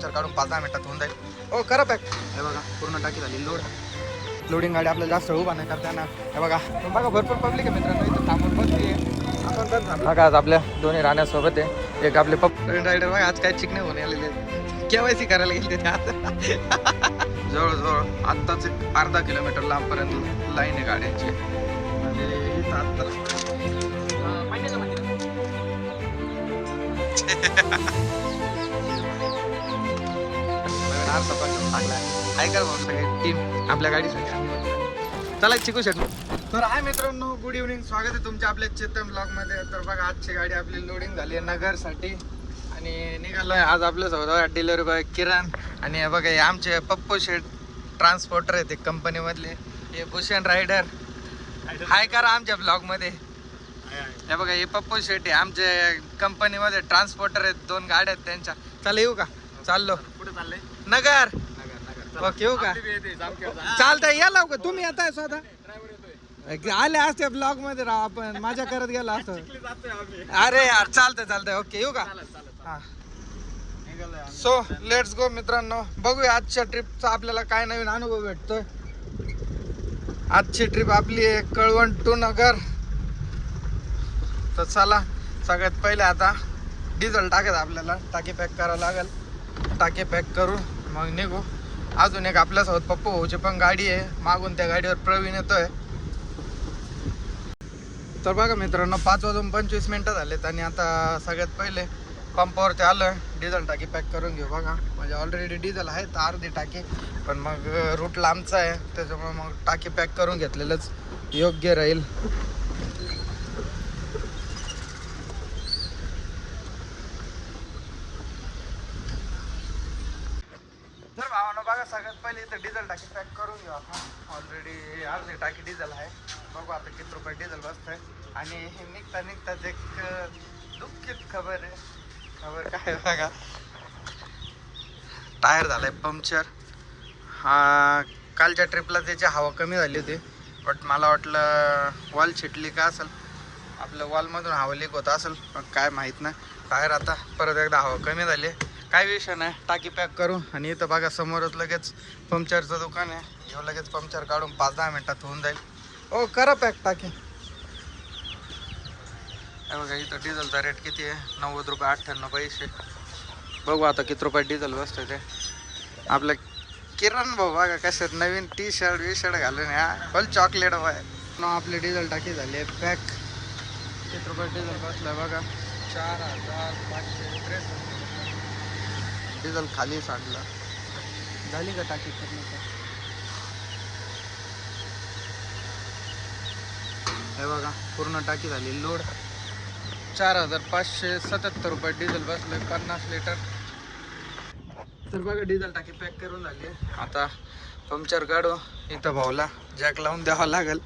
Puncture काढून पाच दहा मिनिटात होऊन जाईल. हो करा पॅक. हे बघा पूर्ण टाकी झाली लोड लोडिंग गाडी आपल्याला जास्त उभा नाही करताना हे बघा बघा भरपूर पब्लिक आहे मित्रांनो इथं थांबून बसली आपण पण थांबलो बघा आज आपल्या दोन्ही राहण्यासोबत आहे. एक आपले पप रायडर बघा आज काय चिकणे होऊन आलेले केवायसी करायला गेले ते आता. जवळजवळ आत्ताच एक अर्धा किलोमीटर लांबपर्यंत लाईन आहे गाड्यांची. म्हणजे इथं आत्ता. चार पण आहे. का भाऊ सगळे? टीम आपल्या गाडीसाठी चला चिकू शकतो तर हाय मित्रांनो गुड इव्हनिंग स्वागत आहे तुमच्या आपल्या चेतन ब्लॉगमध्ये तर बघा आजची गाडी आपली लोडिंग झाली आहे नगरसाठी. आणि निघालोय आज आपल्यासोबत डिलिव्हरी बॉय किरण. आणि बघा हे आमचे पप्पू शेट ट्रान्सपोर्टर आहेत ते कंपनीमधले हे भूषण रायडर हाय करा आमच्या ब्लॉगमध्ये हे बघा हे पप्पू शेट आहे आमच्या कंपनीमध्ये ट्रान्सपोर्टर आहेत. दोन गाड्या आहेत त्यांच्या. चला येऊ का? चाललो. कुठे चाललंय नगर. ओके येऊ का? जामखेड जा. चालतंय या लवकर. तुम्ही येताय स्वतः. आले असते ब्लॉगमध्ये राव आपण माझ्या करत गेला असतो. अरे यार चालतंय चालतंय. ओके येऊ का? हा. सो लेट्स गो मित्रांनो. बघूया आजच्या ट्रिपचा आपल्याला काय नवीन अनुभव भेटतोय. आजची ट्रिप आपली आहे कळवण टू नगर. तर चला सगळ्यात पहिले आता डिझेल टाकायचं आपल्याला. टाकी पॅक करावं लागेल. टाकी पॅक करू मग निघू. अजून एक आपल्यासोबत पप्पू भाऊची पण गाडी आहे. मागून त्या गाडीवर प्रवीण येतोय. तर बघा मित्रांनो पाच वाजून पंचवीस मिनटं झालेत आणि आता सगळ्यात पहिले पंपावरती आलं डिझेल टाकी पॅक करून घेऊ बघा. म्हणजे ऑलरेडी डिझेल आहे तर अर्धी टाकी. पण मग रूट लांबचा आहे. त्याच्यामुळे मग टाकी पॅक करून घेतलेलंच योग्य राहील तर भावानं बघा सगळ्यात पहिले इथं डिझेल टाकी पॅक करून घेऊ आपण ऑलरेडी अर्धी टाकी डिझेल आहे. बघू आता किती रुपये डिझेल बसतंय. आणि हे निघता निघताच एक दुःखीत खबर आहे. खबर काय बघा. टायर झालाय पंक्चर हा कालच्या ट्रिपला त्याची हवा कमी झाली होती. बट मला वाटलं वॉल छिटली का असेल? आपलं वॉलमधून हवा लीक होत असेल. पण काय माहीत नाही टायर आता परत एकदा हवा कमी झाली. काय विषय नाही टाकी पॅक करू आणि इथं बघा समोरच लगेच पंक्चरचं दुकान आहे. येऊ लगेच पंक्चर काढून पाच दहा मिनटात होऊन जाईल. ओ करा पॅक टाकी. बघा इथं डिझेलचा रेट किती आहे? नव्वद रुपये अठ्ठ्याण्णव पैसे. बघू आता किती रुपये डिझेल बसतं ते. आपलं किरण भाऊ बघा कसं नवीन टी शर्ट वी शर्ट घालून या फल चॉकलेट बाय आपली डिझेल टाकी झाली आहे पॅक किती रुपये डिझेल बसलं बघा. चार हजार पाचशे त्रेसष्ट. डिझेल खाली सांडलं. झाली का टाकी हे बघा पूर्ण टाकी झाली. लोड चार हजार पाचशे सत्याहत्तर रुपये डिझेल बसले पन्नास लिटर. तर बघा डिझेल टाकी पॅक करून झाली. आता पंक्चर काढू. इथं भाऊला जॅक लावून द्यावा लागेल.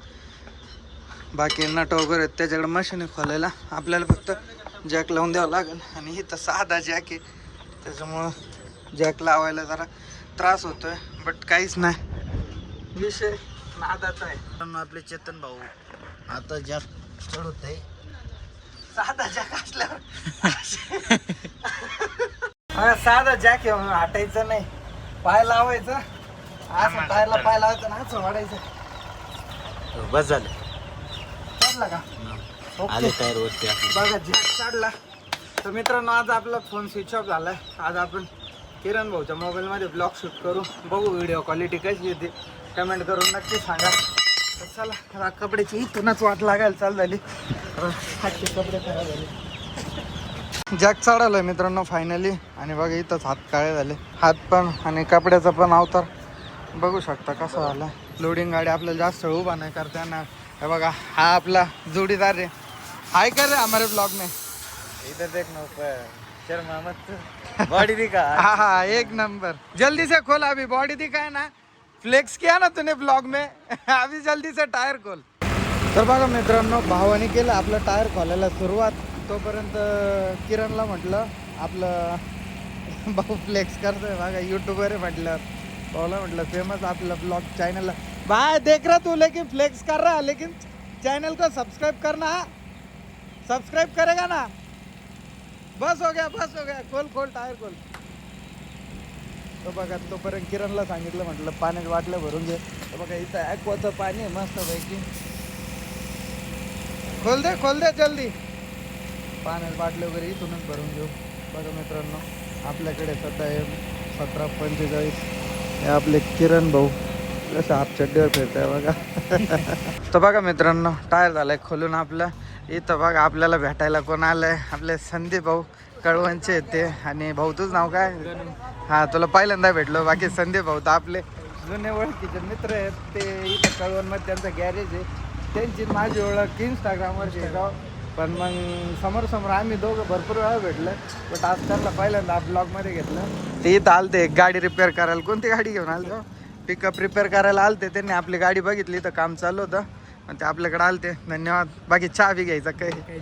बाकी नट वगैरे आहेत, त्याच्याकडे मशीन खोलायला. आपल्याला फक्त जॅक लावून द्यावं लागेल. आणि इथं साधा जॅक आहे. त्याच्यामुळं जॅक लावायला जरा त्रास होतोय बट काहीच नाही. विषय नादाचा आहे. आपले चेतन भाऊ आता जॅक चढवत आहे साधा जॅक असल्यावर हा, साधा जॅक आहे म्हणून हटायचं नाही. पाय लावायचं. असं पायला पाय लावायचं ना असं वाढायचं. बस झालं. चढला का? आले वरती आपली. बघा जॅक चढला. तर मित्रांनो आज आपला फोन स्विच ऑफ झालाय. आज आपण किरण भाऊच्या मोबाईलमध्ये ब्लॉग शूट करू. बघू व्हिडिओ क्वालिटी कशी येते. कमेंट करून नक्की सांगा. तर चला कपड्याची इथूनच वाट लागायला चालू झाली. हातचे कपडे खराब झाले. जॅक चढवलाय मित्रांनो फायनली आणि बघा इथंच हात काळे झाले. हात पण आणि कपड्याचा पण अवतार. बघू शकता कसा झाला लोडिंग गाडी आपल्याला जास्त उभा नाही करता येणार. हे बघा हा आपला जोडीदार आहे. हाय कर रे हमारे ब्लॉग में इधर देखना ऊपर। शर्मा मत। बॉडी दिखा। हा हा एक नंबर जल्दी से खोल अभी बॉडी दिखाए ना। फ्लेक्स किया ना तूने ब्लॉग में? अभी जल्दी से टायर खोल। तर बघा मित्रांनो भावाने केलं आपलं टायर खोलायला सुरुवात. तोपर्यंत किरणला म्हटलं आपलं भाऊ फ्लेक्स करतोय बघा युट्यूबर आहे म्हटलं. भाऊला म्हटलं फेमस आपलं ब्लॉग चॅनल भाई देख रहा तू लेकिन फ्लेक्स कर रहा लेकिन चैनल को सब्सक्राइब करना सब्सक्राइब करेगा ना. बस हो गया बस हो गया. खोल खोल टायर खोल. तो बघा तोपर्यंत किरणला सांगितलं म्हटलं पाण्यात वाटलं भरून घे. तर बघा इथं ॲक्वाचं पाणी आहे मस्तपैकी. खोल दे खोल दे जल्दी. पाण्यात बाटले वगैरे इथूनच भरून घेऊ. बघा मित्रांनो आपल्याकडे सध्या आहे सतरा पंचेचाळीस. हे आपले किरण भाऊ. कसं हाफ चड्डीवर फिरत आहे बघा. तर बघा मित्रांनो टायर झालाय खोलून आपलं. इथं बघा आपल्याला भेटायला कोण आलंय? आपले संदीप भाऊ कळवणचे आहेत ते. आणि भाऊ तुझं नाव काय? हा तुला पहिल्यांदा भेटलो. बाकी संदीप भाऊ तर आपले जुने ओळखीचे मित्र आहेत. ते इथं कळवणमध्ये त्यांचं गॅरेज आहे. त्यांची माझी ओळख इंस्टाग्रामवर शेगाव पण मग समोर समोर आम्ही दोघं भरपूर वेळा भेटलं. बट आज त्यांना पहिल्यांदा ब्लॉगमध्ये घेतलं. ते इथं आलते एक गाडी रिपेअर करायला. कोणती गाडी घेऊन आलतो? पिकअप रिपेअर करायला आलते त्यांनी. आपली गाडी बघितली तर काम चालू होतं. आणि ते आपल्याकडे आलते. धन्यवाद. बाकी चहा बी घ्यायचा काही.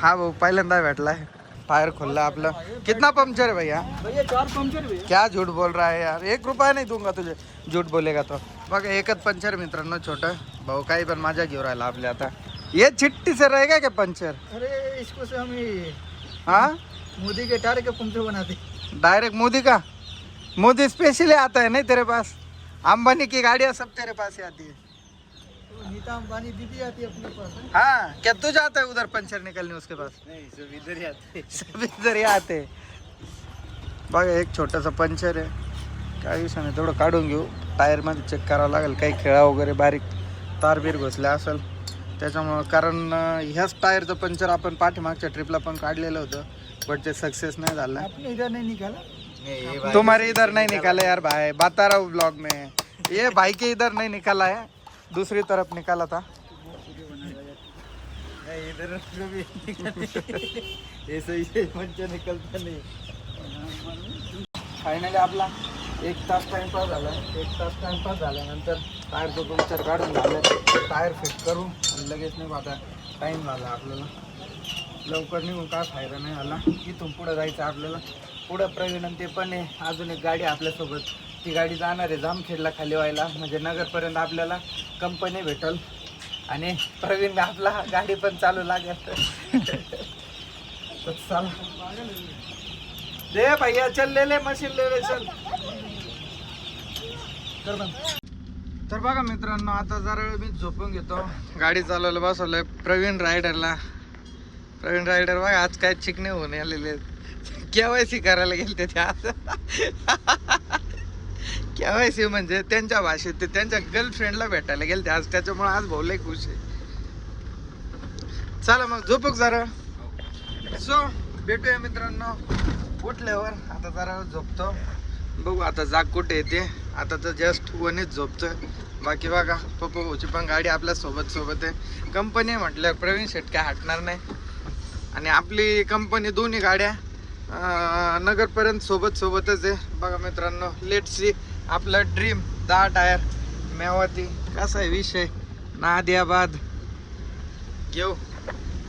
हा भाऊ पहिल्यांदा भेटलाय. टायर खोलला आपलं. कितना पंक्चर है भैया? भैया चार पंक्चर भी क्या झूठ बोल रहा है यार? एक रुपया नहीं दूंगा तुझे. झूठ बोलेगा तो. बघा एकच पंचर मित्रांनो छोटं. भाऊ काही पण माझ्या घेऊन राहिला आपल्या आता. ये चिट्टी से रहेगा क्या पंचर अरे इसको से हम हाँ? मोदी के टायर के पंक्चर बनाते डायरेक्ट मोदी का? मोदी स्पेशली आता है नहीं तेरे पास? अंबानी की गाड़ियाँ सब तेरे पास ही आती है तो नीता अंबानी दीदी आती है अपने पास हाँ क्या तू जाता है उधर पंचर निकलने उसके पास? नहीं सब इधर ही आते सब इधर ही आते बघा एक छोटासा पंचर आहे काय विषय नाही थोडं काढून घेऊ. टायरमध्ये चेक करावं लागेल. काही खेळा वगैरे बारीक तारबीर घुसल्या असेल. त्याच्यामुळं कारण ह्याच टायरचं पंचर आपण पाठीमागच्या ट्रिपला पण काढलेलं होतं. बट ते सक्सेस नाही झालं. इधर नहीं निकाला तुम्हारे इधर नहीं निकाला यार भाई. बता रहा हूँ ब्लॉग में. ये भाई के इधर नहीं निकाला है दूसरी तरफ निकाला था नहीं इधर कभी ऐसे ही निकलता नहीं. फायनली आपला एक तास टाइमपास झाला. एक तास टाइमपास झाल्यानंतर टायरचं पंक्चर काढून झालं टायर फिट करू आणि लगेच नाही आता टाईम झाला आपल्याला. लवकर निघून काय फायदा नाही झाला. इथून पुढं जायचं आपल्याला. पुढं प्रवीण ते पण आहे. अजून एक गाडी आपल्यासोबत. ती गाडी जाणार आहे जामखेडला खाली व्हायला. म्हणजे नगरपर्यंत आपल्याला कंपनी भेटल. आणि प्रवीण आपला गाडी पण चालू लागेल. दे भैया चल ले ले मशीन ले ले चल. तर बघा मित्रांनो आता जरा वेळ मी झोपून घेतो. गाडी चालवलं बसवलंय प्रवीण रायडरला प्रवीण रायडर बघा आज काय चिकणे होऊन आलेले केवायसी करायला गेले ते आज. केवायसी म्हणजे त्यांच्या भाषेत ते त्यांच्या गर्लफ्रेंडला भेटायला गेले ते आज. त्याच्यामुळे आज भाऊ लय खुश आहे. चला मग झोपूक जरा. सो भेटूया मित्रांनो. उठल्यावर आता जरा झोपतो. बघू आता जाग कुठे येते आता तर जस्ट वनीच झोपतोय. बाकी बघा पप्पा भाऊची पण गाडी आपल्यासोबत सोबत आहे. कंपनी म्हटल्यावर प्रवीण शेट काय हटणार नाही. आणि आपली कंपनी दोन्ही गाड्या नगरपर्यंत सोबत सोबतच आहे. बघा मित्रांनो लेट सी आपलं ड्रीम दहा टायर मेवाती कसा आहे विषय? नादियाबाद. घेऊ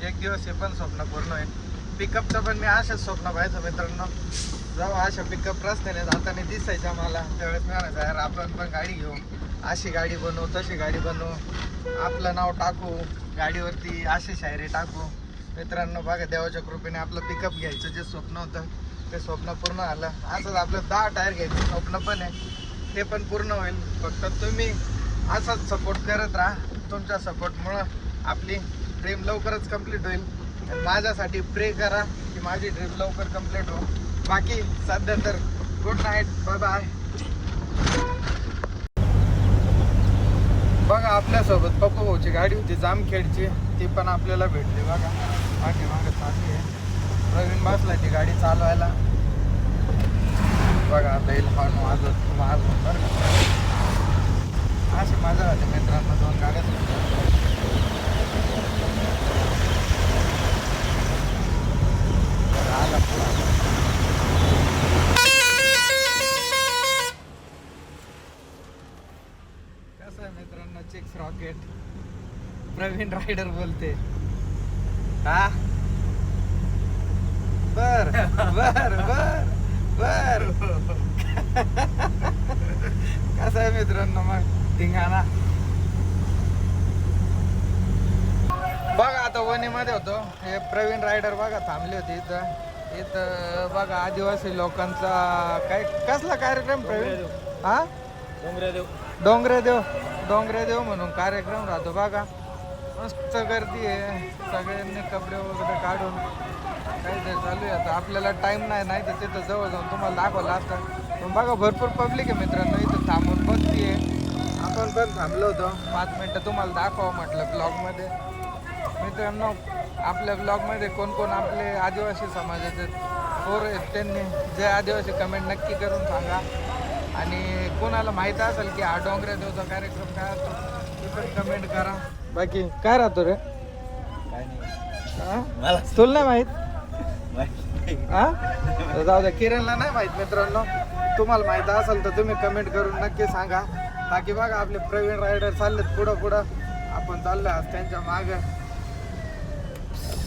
एक दिवस हे पण स्वप्न पूर्ण आहे पिकअपचं पण मी अशाच स्वप्न पाहायचं मित्रांनो. जाऊ अशा पिकअप रस्त्याने जाताना दिसायच्या मला त्यावेळेस म्हणायचं यार आपण पण गाडी घेऊ. अशी गाडी बनवू तशी गाडी बनवू. आपलं नाव टाकू. गाडीवरती अशी शायरी टाकू. मित्रांनो बघा देवाच्या कृपेने आपलं पिकअप घ्यायचं जे स्वप्न होतं ते स्वप्न पूर्ण आलं असंच आपलं दहा टायर घ्यायचं स्वप्न पण आहे. ते पण पूर्ण होईल. फक्त तुम्ही असाच सपोर्ट करत राहा. तुमच्या सपोर्टमुळं आपली ड्रीम लवकरच कंप्लीट होईल. माझ्यासाठी प्रे करा की माझी ड्रीम लवकर कंप्लीट हो. बाकी सध्या तर गुड नाईट बाय बाय बघा आपल्यासोबत पप्पू भाऊची गाडी होती जामखेडची. ती पण आपल्याला भेटली. बघा मागे मागे चालली आहे. प्रवीण बसला ती गाडी चालवायला. बघा आता येईल हॉर्न वाजत वाजत बरं का. अशी मजा झाली मित्रांनो दोन गाड्या आला पुढं. कसं आहे मित्रांनो चिक्स रॉकेट प्रवीण रायडर बोलते. हा? बर बर बर. बर. कसं आहे मित्रांनो मग? धिंगाणा. बघा आता वणीमध्ये होतो. हे प्रवीण रायडर बघा थांबले होते इथं. इथं बघा आदिवासी लोकांचा काय कसला कार्यक्रम प्रवीण? हा? डोंगरे देव डोंगरे देव डोंगरे देव म्हणून कार्यक्रम राहतो बघा. मस्त गर्दी आहे. सगळ्यांनी कपडे वगैरे काढून. काहीतरी चालू आहे. आता आपल्याला टाइम नाही नाही तर तिथं जवळ जाऊन तुम्हाला दाखवलं असतं पण बघा भरपूर पब्लिक आहे मित्रांनो इथं थांबून बघतीये आपण पण थांबलो होतो. पाच मिनटं तुम्हाला दाखवा म्हटलं ब्लॉगमध्ये मित्रांनो आपल्या ब्लॉगमध्ये कोण कोण आपले आदिवासी समाजाचे पोर आहेत त्यांनी जे आदिवासी कमेंट नक्की करून सांगा. आणि कोणाला माहीत असेल की हा डोंगरे देवचा कार्यक्रम काय असतो ते पण कमेंट करा. बाकी काय राहतो रे? काय नाही? मला तुला नाही माहिती? हा जाऊ द्या किरणला नाही माहीत मित्रांनो. तुम्हाला माहीत असेल तर तुम्ही कमेंट करून नक्की सांगा. बाकी बघा आपले प्रवीण रायडर चाललेत पुढं पुढं. आपण चाललो आज त्यांच्या माग.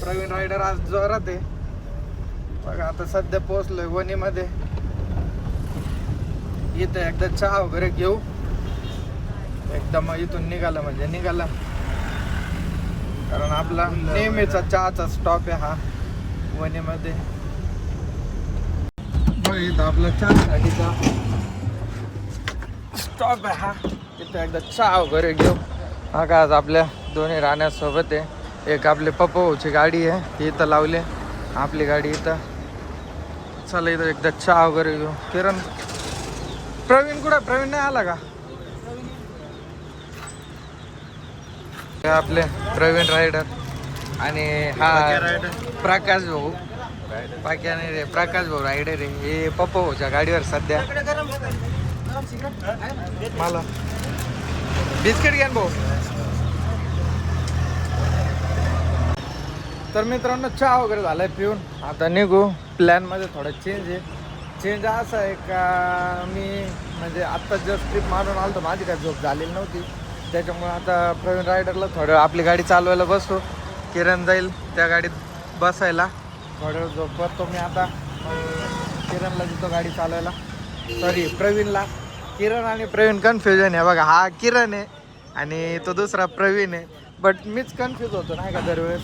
प्रवीण रायडर आज जोरात आहे. बघा आता सध्या पोहोचलोय वणीमध्ये. इथं एकदा चहा वगैरे घेऊ. एकदम इथून निघाला म्हणजे निघाला. कारण आपला नेहमीचा चहाचा स्टॉप आहे हा. इथं आपला चहासाठीचा स्टॉप आहे हा. इथं एकदा चहा वगैरे घेऊ. हा का आज आपल्या दोन्ही राहण्यासोबत आहे. एक आपली पप्पाची गाडी आहे ती इथं लावली. आपली गाडी इथं. चला इथं एकदा चहा वगैरे घेऊ. किरण प्रवीण कुठं प्रवीण नाही आला का? आपले प्रवीण रायडर आणि हा प्रकाश भाऊ. पाक्या नाही रे प्रकाश भाऊ रायडर आहे. हे पप्पा भाऊच्या गाडीवर सध्या. मला. बिस्किट घ्या ना भाऊ. तर मित्रांनो चहा वगैरे झालाय पिऊन. आता निघू. प्लॅनमध्ये थोडा चेंज आहे. चेंज असा आहे का मी म्हणजे आत्ता जस्ट ट्रिप मारून आलो तर माझी काय झोप झालेली नव्हती. त्याच्यामुळे आता प्रवीण रायडरला थोडं आपली गाडी चालवायला बसतो किरण जाईल त्या गाडीत बसायला. थोड्या वेळ झोप करतो मी आता. मग किरणला देतो गाडी चालवायला. सॉरी प्रवीणला. किरण आणि प्रवीण कन्फ्युजन आहे. बघा हा किरण आहे आणि तो दुसरा प्रवीण आहे. बट मीच कन्फ्यूज होतो नाही का दरवेळेस?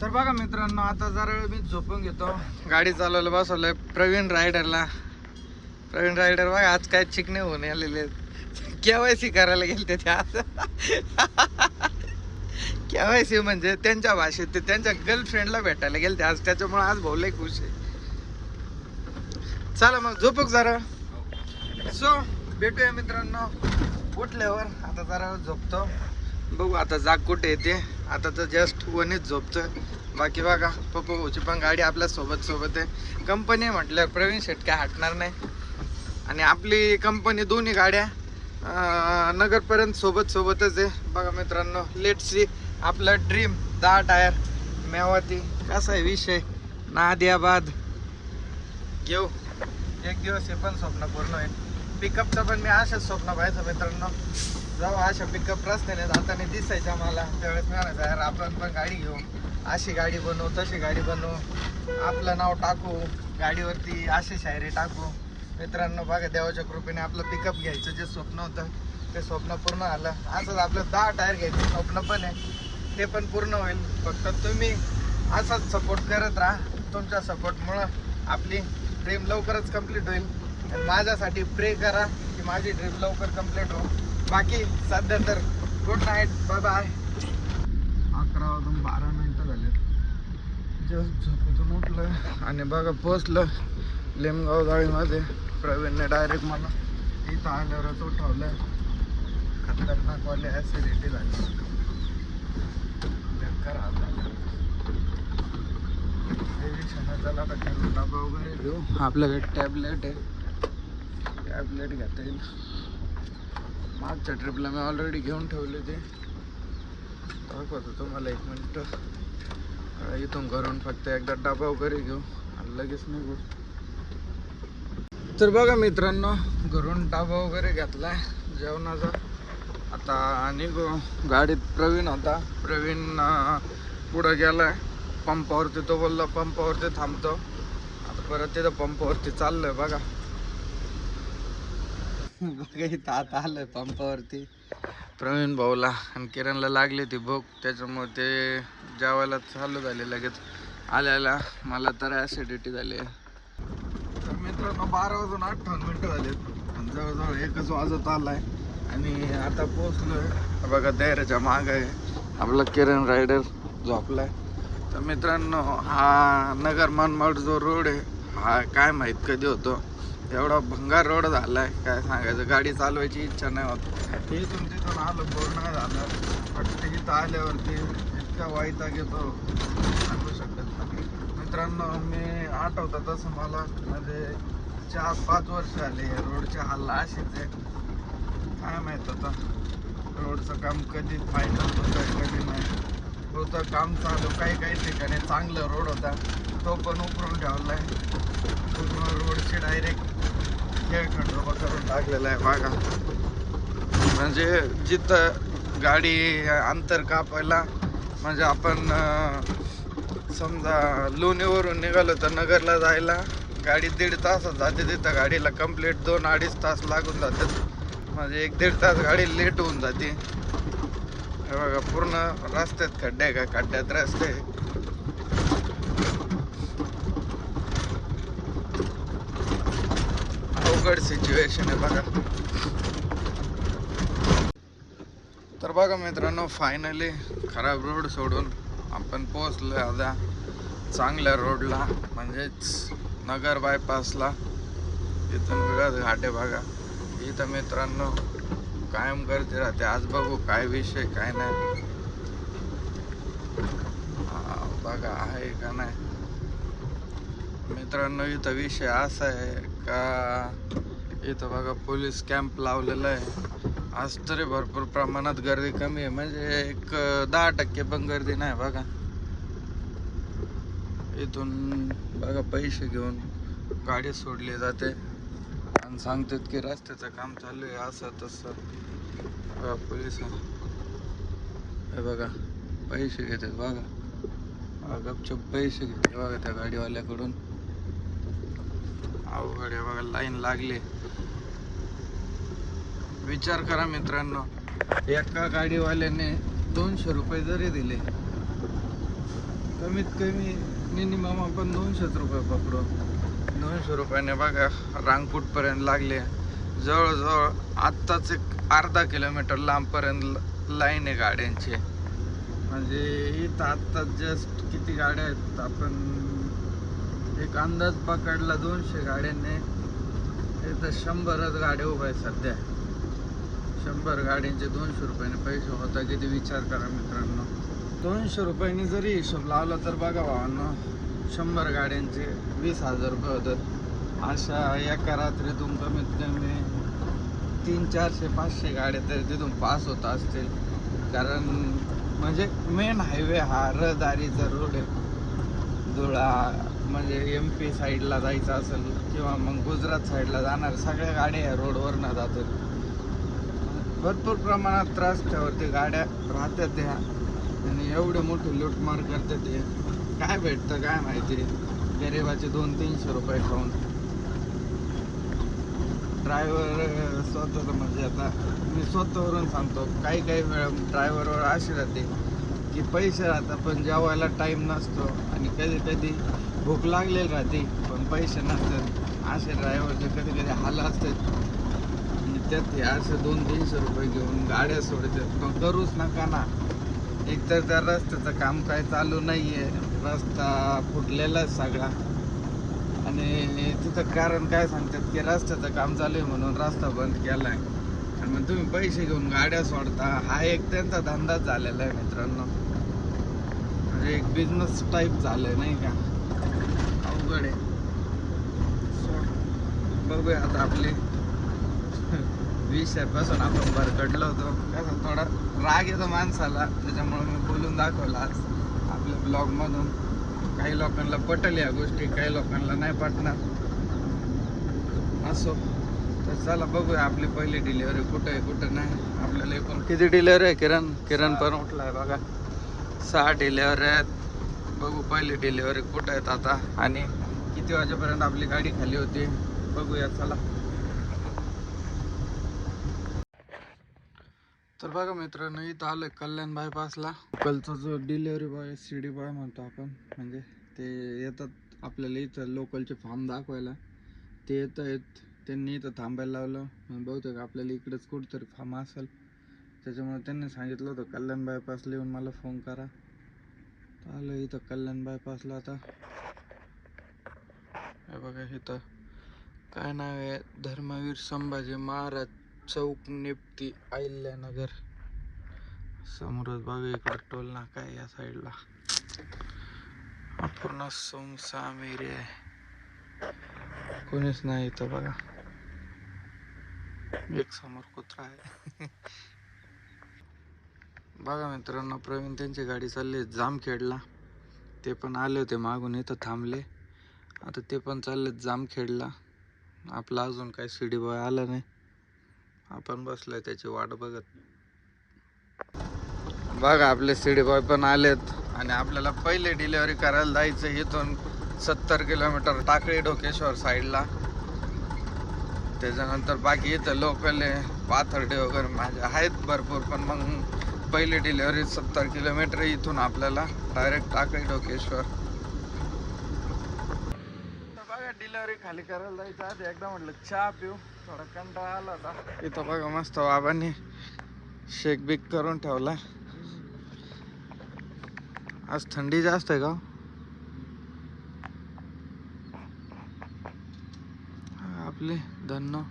तर बघा मित्रांनो आता जरा वेळ मी झोपून घेतो. गाडी चालवायला बसवलंय प्रवीण रायडरला प्रवीण रायडर बघा आज काय चिकणे होऊन आलेले केवायसी करायला गेले ते आज? केवायसी म्हणजे त्यांच्या भाषेत ते त्यांच्या गर्लफ्रेंडला भेटायला गेले ते आज. त्याच्यामुळे आज भाऊ लय खुश आहे. चला मग झोपूक जरा. सो भेटूया मित्रांनो. उठल्यावर आता जरा झोपतो. बघू आता जाग कुठे येते आता तर जस्ट वनीच झोपतोय. बाकी बघा पप्पा भाऊची पण गाडी आपल्यासोबत सोबत आहे. कंपनी म्हटल्यावर प्रवीण शेट काय हटणार नाही. आणि आपली कंपनी दोन्ही गाड्या नगरपर्यंत सोबत सोबतच आहे. बघा मित्रांनो लेट सी आपलं ड्रीम दहा टायर मेवाती कसा आहे विषय? नादियाबाद. घेऊ एक दिवस हे पण स्वप्न पूर्ण होईल. पिकअपचं पण मी अशाच स्वप्न पाहायचं मित्रांनो. जाऊ अशा पिकअप रस्त्याने जाताना दिसायच्या मला त्यावेळेस म्हणायचं यार आपण पण गाडी घेऊ. अशी गाडी बनवू तशी गाडी बनवू. आपलं नाव टाकू. गाडीवरती अशी शायरी टाकू. मित्रांनो बघा देवाच्या कृपेने आपलं पिकअप घ्यायचं जे स्वप्न होतं ते स्वप्न पूर्ण झालं. असंच आपलं दहा टायर घ्यायचं स्वप्न पण आहे. ते पण पूर्ण होईल. फक्त तुम्ही असाच सपोर्ट करत राहा. तुमच्या सपोर्टमुळं आपली ड्रीम लवकरच कंप्लीट होईल. माझ्यासाठी प्रे करा की माझी ड्रीम लवकर कंप्लीट हो बाकी सध्या तर गुड नाईट बाय बाय अकरा वाजून बारा मिनटं झाले. जस्ट झोपेतून उठलं आणि बघा पोचलं. लिमगाव जाळीमध्ये प्रवीणने डायरेक्ट मला इथं आल्यावरच उठवलं खतरनाकवाली ॲसिडिटी झाली. बेकार आता डबा वगैरे घेऊ आपल्याकडे टॅबलेट आहे. टॅबलेट घेता येईल. मागच्या ट्रिपला मी ऑलरेडी घेऊन ठेवले ते. दाखवतो तुम्हाला एक मिनिट. इथून घरून फक्त एकदा डबा वगैरे घेऊ आणि लगेच निघू. तर बघा मित्रांनो घरून डाबा वगैरे घेतलाय जेवणाचा. आता आणि गाडीत प्रवीण होता. प्रवीण पुढं पुढं गेलाय. पंपावरती तो बोलला पंपावरती थांबतो. आता परत तिथं पंपावरती चाललोय बघा. बघा इथं आता आलोय पंपावरती. प्रवीण भाऊला आणि किरणला लागली ती भूक. त्याच्यामुळे ते जेवायला चालू झाले लगेच. आल्याला मला तर ॲसिडिटी झाली आहे. तर मित्रांनो बारा वाजून अठ्ठावन्न मिनटं झालेत. आणि जवळजवळ एकच वाजत आलाय. आणि आता पोचलोय बघा दैराच्या माग आहे. आपला किरण रायडर झोपलाय. तर मित्रांनो हा नगर मनमाड जो रोड आहे हा काय माहीत कधी होतो? एवढा भंगार रोड झालाय. काय सांगायचं? गाडी चालवायची इच्छा नाही होत. इथून तिथून आलो बोर नाही झालं फक्त इथं आल्यावरती इतका वाईट घेतो. मित्रांनो मी आठवतं तसं मला म्हणजे चार पाच वर्ष आले रोडच्या रोडचे हाल असेच आहे काय माहीत आता रोडचं काम कधी फायनल होतं कधी नाही. होतं काम चालू काही काही ठिकाणी चांगलं रोड होता तो पण उकरून ठेवला आहे पूर्ण रोडची डायरेक्ट खेळ खंडोबा करून टाकलेला आहे बघा म्हणजे जिथं गाडी अंतर कापायला म्हणजे आपण समजा लोणीवरून निघालो तर नगरला जायला गाडी दीड तासात जाते तिथं. गाडीला कंप्लीट दोन अडीच तास लागून जातात. म्हणजे एक दीड तास गाडी लेट होऊन जाते. हे बघा पूर्ण रस्त्यात खड्डे आहे का? खड्ड्यात रस्ते अवघड सिच्युएशन आहे बघा. तर बघा मित्रांनो फायनली खराब रोड सोडून आपण पोचलो आता चांगल्या रोडला म्हणजेच नगर बायपासला इथून वेगळाच घाटे बघा. इथं मित्रांनो कायम गर्दी राहते. आज बघू काय विषय काय नाही. बघा आहे का नाही? मित्रांनो इथं विषय असा आहे का इथं बघा पोलीस कॅम्प लावलेला आहे. आज तरी भरपूर प्रमाणात गर्दी कमी आहे. म्हणजे एक दहा टक्के पण गर्दी नाही बघा. इथून बघा पैसे घेऊन गाडी सोडली जाते. आणि सांगतात की रस्त्याचं काम चालू आहे असं तसं. बघा पोलीस हे बघा पैसे घेतात बघा. गपचप पैसे घेते बघा त्या गाडीवाल्याकडून. अवघड आहे बघा लाईन लागली. विचार करा मित्रांनो. एका गाडीवाल्याने दोनशे रुपये जरी दिले कमीत कमी मिनिमम आपण दोनशेच रुपये पकडू. दोनशे रुपयाने बघा रांगपूटपर्यंत लागले. जवळजवळ आत्ताच एक अर्धा किलोमीटर लांबपर्यंत लाईन आहे गाड्यांची. म्हणजे इथं आत्ता जस्ट किती गाड्या आहेत आपण एक अंदाज पकडला दोनशे गाड्यांनी. इथं शंभरच गाड्या उभ्या आहेत सध्या. शंभर गाड्यांचे दोनशे रुपयाने पैसे होता किती विचार करा मित्रांनो. दोनशे रुपयांनी जरी हिशोब लावला तर बघा भावांनो शंभर गाड्यांचे वीस हजार रुपये होतात. अशा एका रात्रीतून कमीत कमी तीन चारशे पाचशे गाड्या तरी तिथून पास होत असतील. कारण म्हणजे मेन हायवे हा रहदारीचा रोड आहे. धुळा म्हणजे एम पी साईडला जायचं असेल किंवा मग गुजरात साईडला जाणार सगळ्या गाड्या या रोडवरनं जातात. भरपूर प्रमाणात त्रास ठेवते गाड्या राहतात ह्या आणि एवढे मोठे लूटमार करतात हे काय भेटतं काय माहिती? गरिबाचे दोन तीनशे रुपये खाऊन. ड्रायव्हर स्वतः म्हणजे आता मी स्वतःवरून सांगतो काही काही वेळा ड्रायव्हरवर अशी राहते की पैसे राहतात पण जेवायला टाईम नसतो आणि कधी कधी भूक लागलेली राहते पण पैसे नसतात. असे ड्रायव्हरचे कधी कधी हाल असतात. त्यात हे असं दोन तीनशे रुपये घेऊन गाड्या सोडतात पण करूच नका ना. एकतर त्या रस्त्याचं काम काय चालू नाही आहे रस्ता फुटलेला सगळा. आणि तिथं कारण काय सांगतात की रस्त्याचं काम चालू आहे म्हणून रस्ता बंद केला आहे आणि मग तुम्ही पैसे घेऊन गाड्या सोडता. हा एक त्यांचा धंदाच झालेला आहे मित्रांनो. म्हणजे एक बिझनेस टाईप झालंय नाही का? अवघड आहे. बघूया आता आपले वीसपासून आपण भरकडलो होतो. कसं थोडा राग येतो माणसाला त्याच्यामुळे मी बोलून दाखवला आज आपल्या ब्लॉगमधून. काही लोकांना पटल या गोष्टी काही लोकांना नाही पटणार. असो. तर चला बघूया आपली पहिली डिलिव्हरी कुठं आहे कुठं नाही. आपल्याला एकूण किती डिलिव्हरी आहे किरण? किरण पण उठला आहे बघा. सहा डिलिव्हरी आहेत. बघू पहिली डिलिव्हरी कुठं आहेत आता. आणि किती वाजेपर्यंत आपली गाडी खाली होती. बघूया चला. तर बघा मित्रांनो इथं आलं कल्याण बायपासला कलचा जो delivery boy C D boy म्हणतो आपण. म्हणजे ते येतात आपल्याला इथं लोकलचे फॉर्म दाखवायला. ते येत आहेत. त्यांनी इथं थांबायला लावलं. बहुतेक आपल्याला इकडेच कुठंतरी फॉर्म असेल. त्याच्यामुळे त्यांनी सांगितलं होतं कल्याण बायपासला येऊन मला फोन करा. आलं इथं कल्याण बायपासला आता. हे बघा इथं. काय नाव आहे? धर्मवीर संभाजी महाराज. चौक निपती अहिल्यानगर समोरच बघा इकडं टोल नाका आहे या साईडला? पूर्ण सुमसाम एरिया आहे. कोणीच नाही इथं बघा. एक समोर कुत्रा आहे. बघा मित्रांनो प्रवीण त्यांची गाडी चालली जामखेडला. ते पण आले होते मागून इथं थांबले. आता ते पण चालले जामखेडला. आपला अजून काही शिडी बॉय आला नाही. आपण बसलोय त्याची वाट बघत. बघा आपले सिडी बॉय पण आलेत आणि आपल्याला पहिले डिलिव्हरी करायला जायचं इथून सत्तर किलोमीटर टाकळी डोकेश्वर साईडला. त्याच्यानंतर बाकी इथं लोकल आहे पाथर्डे वगैरे माझे आहेत भरपूर पण मग पहिली डिलिव्हरी सत्तर किलोमीटर इथून आपल्याला. डायरेक्ट टाकळी डोकेश्वर तर खाली करायला जायचं आधी एकदा म्हटलं चहा पिऊ. थोडा कंटाळा आला होता. इथं बघा मस्त बाबांनी शेक बिक करून ठेवला आज थंडी जास्त आहे का हो? आपले धन्नो.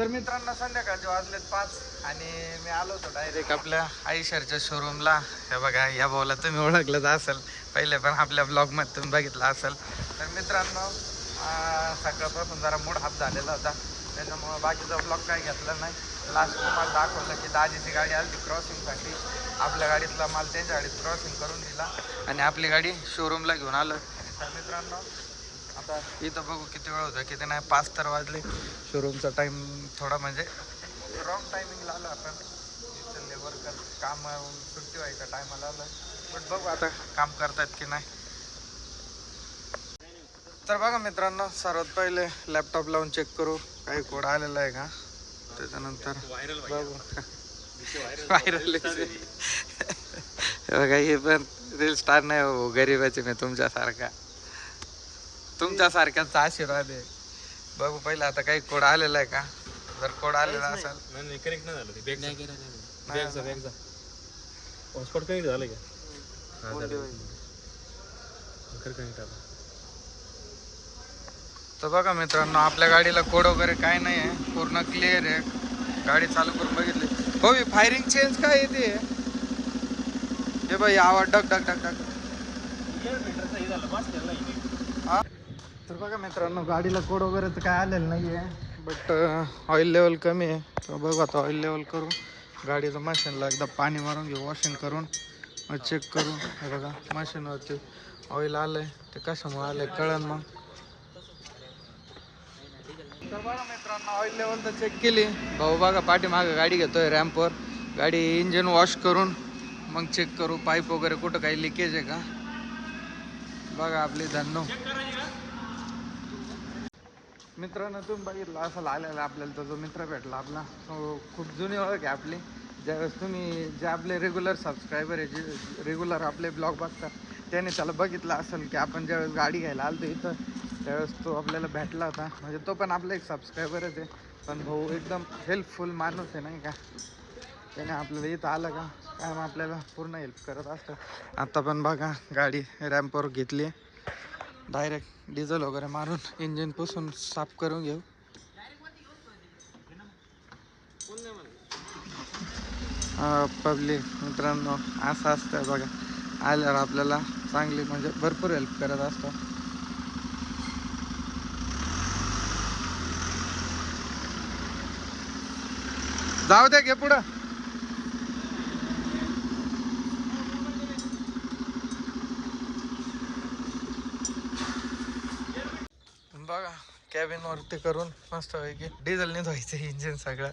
तर मित्रांनो संध्याकाळचे वाजलेत पाच आणि मी आलो होतो डायरेक्ट आपल्या आईशरच्या शोरूमला हे बघा या भाऊला तुम्ही ओळखलंच असेल. पहिले पण आपल्या ब्लॉगमध्ये तुम्ही बघितलं असेल. तर मित्रांनो सकाळपासून जरा मूड हात झालेला होता. त्याच्यामुळं बाकीचा ब्लॉग काही घेतला नाही. लास्ट तुम्हाला दाखवलं की दाजीची गाडी आली क्रॉसिंगसाठी आपल्या गाडीतला माल त्यांच्या गाडीत क्रॉसिंग करून दिला. आणि आपली गाडी शोरूमला घेऊन आलो. तर मित्रांनो आता इथं बघू किती वेळ होतो किती नाही पाच तर वाजले. शोरूमचा टाईम थोडा म्हणजे रॉंग टायमिंगला आलो आपण. इथं लेबर कर काम सुट्टी व्हायचा टायमाला आलं. बट बघू आता काम करतायत की नाही. तर बघा मित्रांनो सर्वात पहिले लॅपटॉप लावून चेक करू. काही कोड आलेला आहे का? त्याच्यानंतर बघू. व्हायरल बघा हे पण रील स्टार नाही हो गरीबाचे मी तुमच्यासारखा. तुमच्यासारख्याचा आशीर्वाद आहे. बघू पहिलं आता काही कोड आलेला आहे का? जर कोड आलेला असेल. नाही नाही कनेक्ट नाही झालं ते. बॅग नाही, हॉटस्पॉट कनेक्ट झालं का? हा झालं? कर कनेक्ट तर बघा मित्रांनो आपल्या गाडीला कोड वगैरे काय नाही आहे. पूर्ण क्लिअर आहे. गाडी चालू करून बघितली. हो फायरिंग चेंज काय येते हे बाई आवाज डक डक डक डक तर बघा मित्रांनो गाडीला कोड वगैरे तर काय आलेलं नाही आहे बट ऑइल लेवल कमी आहे. तर बघू आता ऑइल लेवल करू. गाडीचं मशीनला एकदा पाणी मारून घेऊ वॉशिंग करून मग चेक करू. हे बघा मशीनवरती ऑइल आलंय. ते कशामुळे आलंय कळन मग. तर बघा मित्रांनो ऑइल लेवल तर चेक केली. भाऊ बघा पाठीमागं गाडी घेतोय रॅम्पवर गाडी इंजिन वॉश करून मग चेक करू. पाईप वगैरे कुठं काही लिकेज आहे का? बघा आपली धन्नो. मित्रांनो तुम्ही बघितलं असं आलेला आपल्याला तो जो मित्र भेटला आपला. तो खूप जुनी ओळख आहे आपली. ज्यावेळेस तुम्ही जे आपले रेग्युलर सबस्क्रायबर आहे जे रेग्युलर आपले ब्लॉग बघतात त्याने त्याला बघितलं असेल की आपण ज्यावेळेस गाडी घ्यायला आलतो इथं त्यावेळेस तो आपल्याला भेटला होता. म्हणजे तो पण आपला एक सबस्क्रायबरच आहे पण भाऊ एकदम हेल्पफुल माणूस आहे नाही का? त्याने आपल्याला इथं आलं का? काय मग आपल्याला पूर्ण हेल्प करत असतं. आता पण बघा गाडी रॅम्पवर घेतली. डायरेक्ट डिझेल वगैरे मारून इंजिन पुसून साफ करून घेऊ. पब्लिक मित्रांनो असं असतं बघा. आल्यावर आपल्याला चांगली म्हणजे भरपूर हेल्प करत असतो. जाऊ द्या घे पुढं. बघा कॅबिन वरती करून मस्त पैकी डिझेल नाही धुवायचं इंजिन सगळं.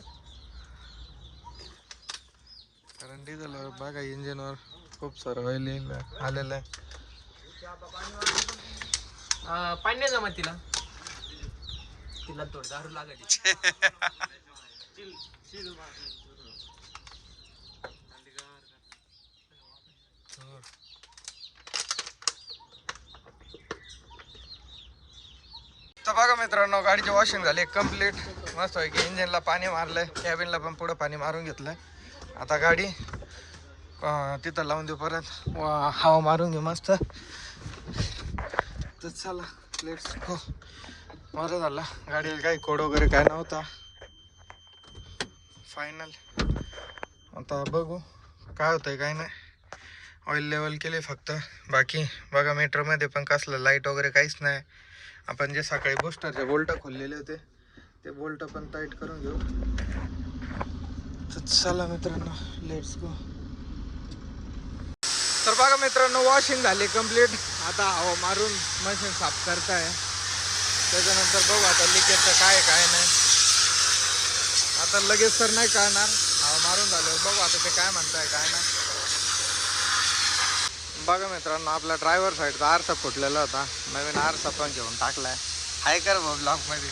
कारण डिझेल बघा इंजिनवर खूप सारं ऑइल आलेलं आहे. पाणी नाही जमत तिला? तिला दारू लागायची तर बघा मित्रांनो गाडीची वॉशिंग झाली कंप्लीट मस्त आहे की इंजिनला पाणी मारलंय कॅबिनला पण पुढं पाणी मारून घेतलंय. आता गाडी तिथं लावून देऊ परत. वा- हवा मारून घेऊ मस्त. तर चला लेट्स गो बरं झालं. गाडीला काही कोड वगैरे काय नव्हता. फायनल आता बघू काय होतंय काय नाही. ऑइल लेवल केले फक्त. बाकी बघा मीटरमध्ये पण कसलं लाइट वगैरे काहीच नाही. आपण जे सकाळी बुस्टरचे बोल्ट खोललेले होते ते बोल्ट पण टाईट करून घेऊ. तर चला मित्रांनो लेट्स गो तर बघा मित्रांनो वॉशिंग झाली कंप्लीट आता हवा मारून मशीन साफ करताय. त्याच्यानंतर बघू आता लिकेजचं काय काय नाही. आता लगेच तर नाही कळणार. हवा मारून झालं बघू आता ते काय म्हणताय काय नाही. बघा मित्रांनो आपला ड्रायव्हर साईडचा आरसा फुटलेला होता. नवीन आरसा पण घेऊन टाकलाय. हाय कर भाऊ ब्लॉकमध्ये.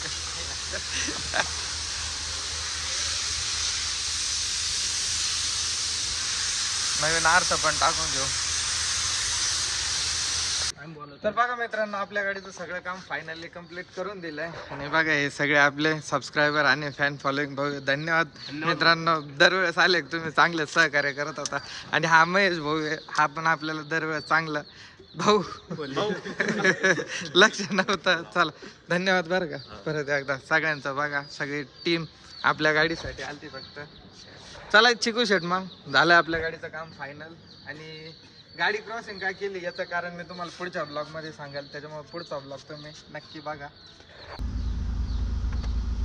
नवीन आरसा पण टाकून घेऊ. तर बघा मित्रांनो आपल्या गाडीचं सगळं काम फायनली कंप्लीट करून दिलंय. आणि बघा हे सगळे आपले सबस्क्रायबर आणि फॅन फॉलोईंग भाऊ धन्यवाद. मित्रांनो दरवेळेस आले तुम्ही? चांगले सहकार्य करत होता. आणि हा महेश भाऊ हा पण आपल्याला दरवेळेस चांगला भाऊ. लक्ष नव्हतं. चला धन्यवाद बरं का. परत एकदा सगळ्यांचं बघा सगळी टीम आपल्या गाडीसाठी आलती फक्त. चला चिकू शेट मग. झालं आपल्या गाडीचं काम फायनल आणि गाडी क्रॉसिंग काय केली याचं कारण मी तुम्हाला पुढच्या ब्लॉगमध्ये सांगेल सांगाल त्याच्यामुळे पुढचा ब्लॉग तुम्ही नक्की बघा.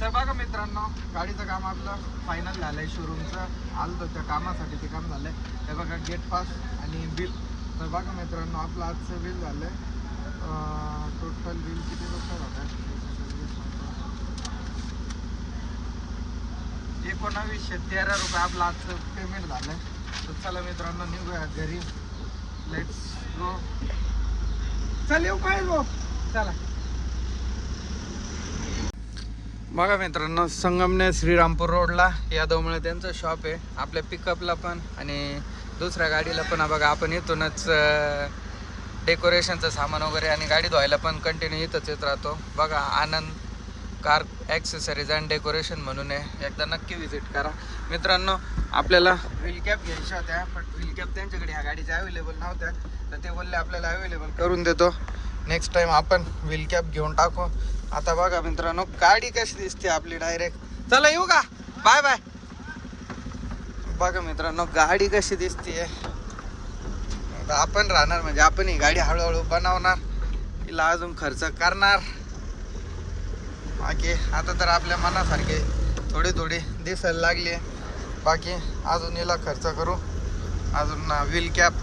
तर बघा मित्रांनो गाडीचं काम आपलं फायनल झालंय शोरूमचं आलं त्या कामासाठी ते काम झालंय. हे बघा गेट पास आणि बिल तर बघा मित्रांनो आपलं आजचं बिल झालंय. टोटल बिल किती रुपये होतं एकोणावीसशे तेरा रुपये आपलं आजचं पेमेंट झालंय. तर चला मित्रांनो निघूया घरी. लेट्स गो चल येऊ काय गो? चला. बघा मित्रांनो संगमने श्रीरामपूर रोडला यादवमुळे त्यांचं शॉप आहे. आपल्या पिकअपला पण आणि दुसऱ्या गाडीला पण. बघा आपण इथूनच डेकोरेशनचं सामान वगैरे आणि गाडी धुवायला पण कंटिन्यू इथंच येत राहतो. बघा Anand car accessories and decoration म्हणून आहे. एकदा नक्की व्हिजिट करा. मित्रांनो आपल्याला व्हील कॅप घ्यायच्या होत्या पण व्हील कॅप त्यांच्याकडे ह्या गाडीच्या अवेलेबल नव्हत्या. तर ते बोलले आपल्याला अवेलेबल करून देतो. नेक्स्ट टाइम आपण व्हील कॅप घेऊन टाकू. आता बघा मित्रांनो गाडी कशी दिसते आपली डायरेक्ट चला येऊ का? बाय बाय बघा मित्रांनो गाडी कशी दिसते. आपण राहणार म्हणजे आपण ही गाडी हळूहळू बनवणार. हिला अजून खर्च करणार. बाकी आता तर आपल्या मनासारखे थोडी थोडी दिसायला लागली बाकी अजून हिला खर्च करू. अजून व्हील कॅप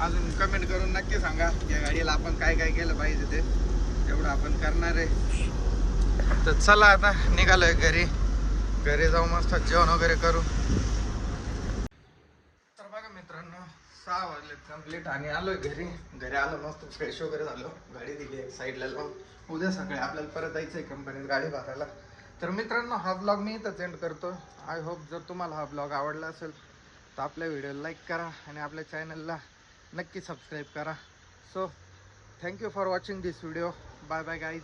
अजून कमेंट करून नक्की सांगा या गाडीला आपण काय काय केलं पाहिजे ते. तेवढं आपण करणार आहे. तर चला आता निघालोय घरी. घरी जाऊ मस्त जेवण वगैरे करू. तर बघा मित्रांनो सहा वाजलेत कंप्लीट आणि आलोय घरी. घरी आलो मस्त फ्रेश वगैरे झालो. गाडी दिली साईडला लावून. उद्या सकाळी आपल्याला परत जायचंय कंपनीत गाडी भरायला. तर मित्रांनो हा ब्लॉग मी इथंच एंड करतो. आय होप जर तुम्हाला हा ब्लॉग आवडला असेल तर आपल्या व्हिडिओला लाईक करा आणि आपल्या चॅनलला नक्की सबस्क्राईब करा. So thank you for watching this video bye bye guys